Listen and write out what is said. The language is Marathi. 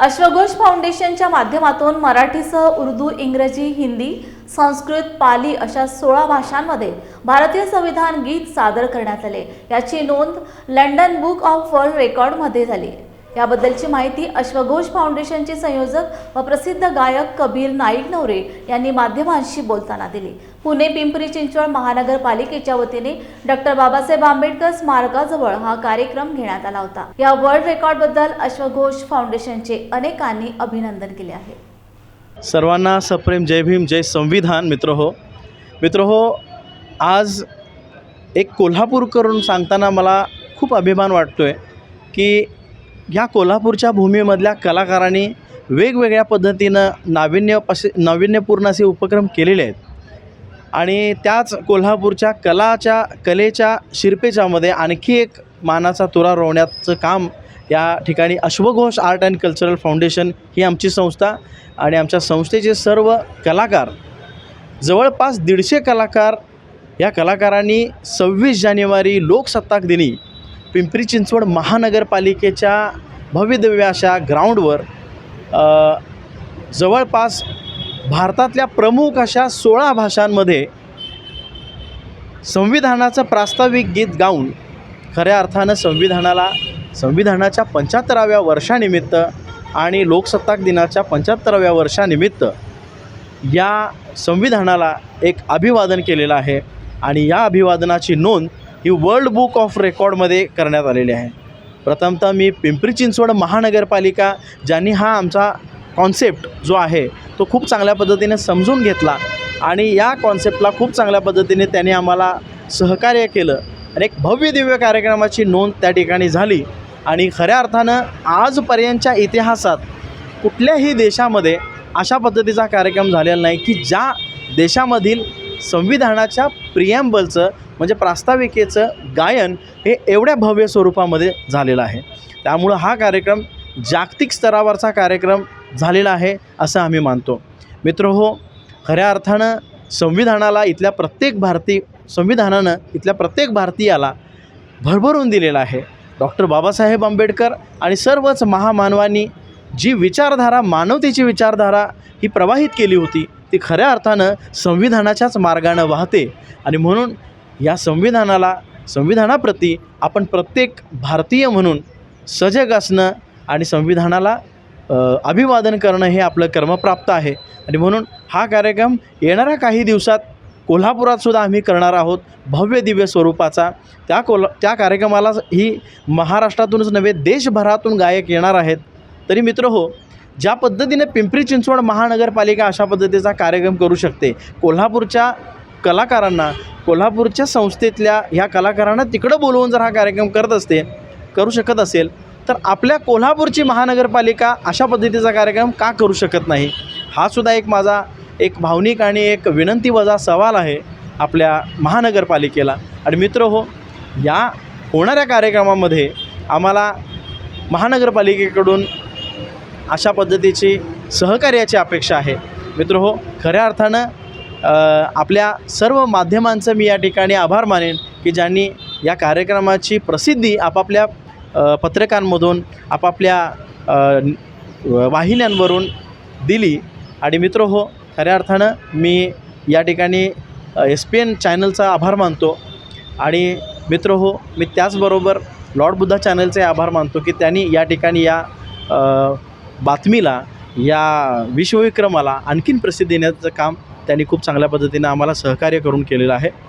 अश्वघोष फाउंडेशनच्या माध्यमातून मराठीसह उर्दू इंग्रजी हिंदी संस्कृत पाली अशा सोळा भाषांमध्ये भारतीय संविधान गीत सादर करण्यात आले. याची नोंद लंडन बुक ऑफ वर्ल्ड रेकॉर्डमध्ये झाली. याबद्दलची माहिती अश्वघोष फाउंडेशनचे संयोजक व प्रसिद्ध गायक कबीर नाईक नवरे यांनी माध्यमांशी बोलताना दिली. पुणे पिंपरी चिंचवड महानगरपालिकेच्या वतीने डॉक्टर बाबासाहेब आंबेडकर स्मारकाजवळ हा कार्यक्रम घेण्यात आला होता. या वर्ल्ड रेकॉर्डबद्दल अश्वघोष फाउंडेशनचे अनेकांनी अभिनंदन केले आहे. सर्वांना सप्रेम जय भीम जय संविधान मित्र हो. मित्र हो आज एक कोल्हापूर करून सांगताना मला खूप अभिमान वाटतो आहे की ह्या कोल्हापूरच्या भूमीमधल्या कलाकारांनी वेगवेगळ्या पद्धतीनं नाविन्य असे नाविन्यपूर्ण असे उपक्रम केलेले आहेत. आणि त्याच कोल्हापूरच्या कलाच्या कलेच्या शिरपेच्यामध्ये आणखी एक मानाचा तुरा रोवण्याचं काम या ठिकाणी अश्वघोष आर्ट अँड कल्चरल फाउंडेशन ही आमची संस्था आणि आमच्या संस्थेचे सर्व कलाकार जवळपास दीडशे कलाकार या कलाकारांनी सव्वीस जानेवारी लोकसत्ताक दिनी पिंपरी चिंचवड महानगरपालिकेच्या भव्यदिव्य अशा ग्राउंडवर जवळपास भारतातल्या प्रमुख अशा सोळा भाषांमध्ये संविधानाचं प्रास्ताविक गीत गाऊन खऱ्या अर्थानं संविधानाला संविधानाच्या पंच्याहत्तराव्या वर्षानिमित्त आणि लोकसत्ताक दिनाच्या पंच्याहत्तराव्या वर्षानिमित्त या संविधानाला एक अभिवादन केलेलं आहे. आणि या अभिवादनाची नोंद ही वर्ल्ड बुक ऑफ रेकॉर्डमध्ये करण्यात आलेली आहे. प्रथमतः मी पिंपरी चिंचवड महानगरपालिका ज्यांनी हा आमचा कॉन्सेप्ट जो आहे तो खूप चांगल्या पद्धतीने समजून घेतला आणि या कॉन्सेप्टला खूप चांगल्या पद्धतीने त्यांनी आम्हाला सहकार्य केलं आणि एक भव्य दिव्य कार्यक्रमाची नोंद त्या ठिकाणी झाली. आणि खऱ्या अर्थानं आजपर्यंतच्या इतिहासात कुठल्याही देशामध्ये अशा पद्धतीचा कार्यक्रम झालेला नाही की ज्या देशामधील संविधानाच्या प्रियम्बलचं म्हणजे प्रास्ताविकेचं गायन हे एवढ्या भव्य स्वरूपामध्ये झालेलं आहे. त्यामुळं हा कार्यक्रम जागतिक स्तरावरचा कार्यक्रम झालेला आहे असं आम्ही मानतो. मित्र हो खऱ्या अर्थानं संविधानाला इथल्या प्रत्येक भारतीय संविधानानं इथल्या प्रत्येक भारतीयाला भरभरून दिलेला आहे. डॉक्टर बाबासाहेब आंबेडकर आणि सर्वच महामानवांनी जी विचारधारा मानवतेची विचारधारा ही प्रवाहित केली होती ती खऱ्या अर्थानं संविधानाच्याच मार्गानं वाहते. आणि म्हणून या संविधानाला संविधानाप्रती आपण प्रत्येक भारतीय म्हणून सजग असणं आणि संविधानाला अभिवादन करणं हे आपलं कर्मप्राप्त आहे. आणि म्हणून हा कार्यक्रम येणाऱ्या काही दिवसात कोल्हापुरात सुद्धा आम्ही करणार आहोत. भव्य दिव्य स्वरूपाचा. त्या कोल्हा त्या कार्यक्रमाला ही महाराष्ट्रातूनच नव्हे देशभरातून गायक येणार आहेत. तरी मित्र हो ज्या पद्धतीने पिंपरी चिंचवड महानगरपालिका अशा पद्धतीचा कार्यक्रम करू शकते. कोल्हापूरच्या कलाकारांना कोल्हापूरच्या संस्थेतल्या ह्या कलाकारांना तिकडं बोलवून जर हा कार्यक्रम करत असते करू शकत असेल तर आपल्या कोल्हापूरची महानगरपालिका अशा पद्धतीचा कार्यक्रम का करू शकत नाही? हा सुद्धा एक माझा एक भावनिक आणि एक विनंतीवजा सवाल आहे आपल्या महानगरपालिकेला. आणि मित्र हो या होणाऱ्या कार्यक्रमामध्ये आम्हाला महानगरपालिकेकडून अशा पद्धतीची सहकार्याची अपेक्षा आहे. मित्र हो खऱ्या अर्थानं आपल्या सर्व माध्यमांचं मी या ठिकाणी आभार मानेन की ज्यांनी या कार्यक्रमाची प्रसिद्धी आपापल्या पत्रकांमधून आपापल्या वाहिन्यांवरून दिली. आणि मित्र हो खऱ्या अर्थानं मी या ठिकाणी एस पी एन चॅनलचा आभार मानतो. आणि मित्र हो मी त्याचबरोबर लॉर्ड बुद्धा चॅनलचे आभार मानतो की त्यांनी या ठिकाणी या बातमीला या विश्वविक्रमाला आणखीन प्रसिद्धी देण्याचं काम त्यांनी खूप चांगल्या पद्धतीनं आम्हाला सहकार्य करून केलेलं आहे.